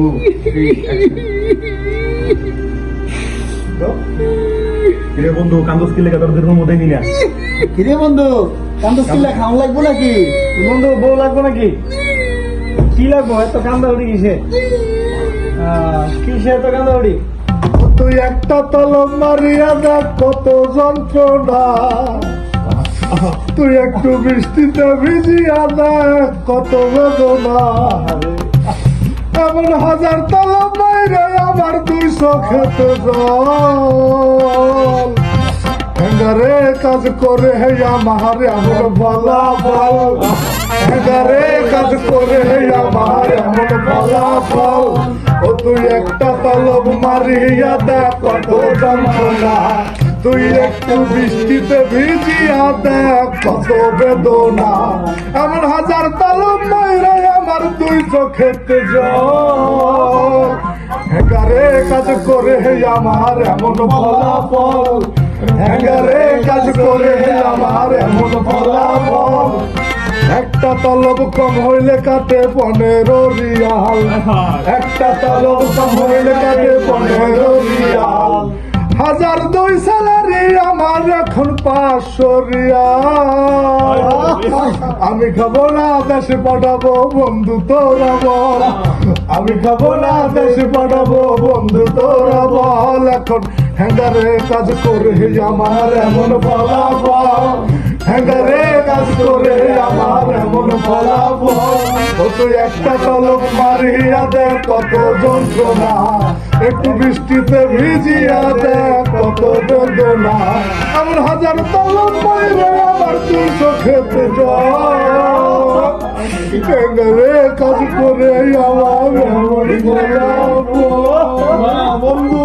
Two three কিরে বন্ধু কান্দস কিলে তোর রুম মধ্যে নিলে কিরে বন্ধু কিলা লাগবো নাকি? বন্ধু বউ লাগবো নাকি? কি লাগবো? এত কান্দা উড়ি কিসে? কিসে এত কান্দা উড়ি তুই একটা তলব মারিয়া দেখ কত যন্ত্রণা। তুই একটু বৃষ্টিতে ভিজিয়া দেখ কত বেদনা। এমন হাজার তলব মাইরে আমার দুইশো খেতে জল। হেঙ্গারে কাজ করে হে আমার এমন বলা বল হেঙ্গারে কাজ করে হে আমার এমন বলা বল ও তুই একটা তলব মারিয়া দেখ কত যন্ত্রণা। তুই একটু বৃষ্টিতে ভিজিয়া দেখ কত বেদনা। এমন হাজার তলব মাইরে আমার চোখেতে জল হেঙ্গারে কাজ করে আমার এমন ফলাফল। হ্যাঙ্গারে কাজ করে আমার এমন ফলাফল। একটা তলব কম হইলে কাটে পনেরো রিয়াল। একটা তলব কম হইলে কাটে পনেরো আমি খাব না দেশে পাঠাবো বন্ধু তোরা বল আমি খাব না দেশে পাঠাবো বন্ধু তোরা বল এখন হ্যাঙ্গারে কাজ করে আমার এমন ফলাফল। হ্যাঙ্গারে কাজ করে আমার এমন ফলাফল। ও তুই একটা তলব মারিয়া দে কত যন্ত্রণা। একটু বৃষ্টিতে ভিজিয়া দে কত এমন হাজার তলব মারিলে আমার তুই চোখেতে যাবে কাজ করে আমার বন্ধু।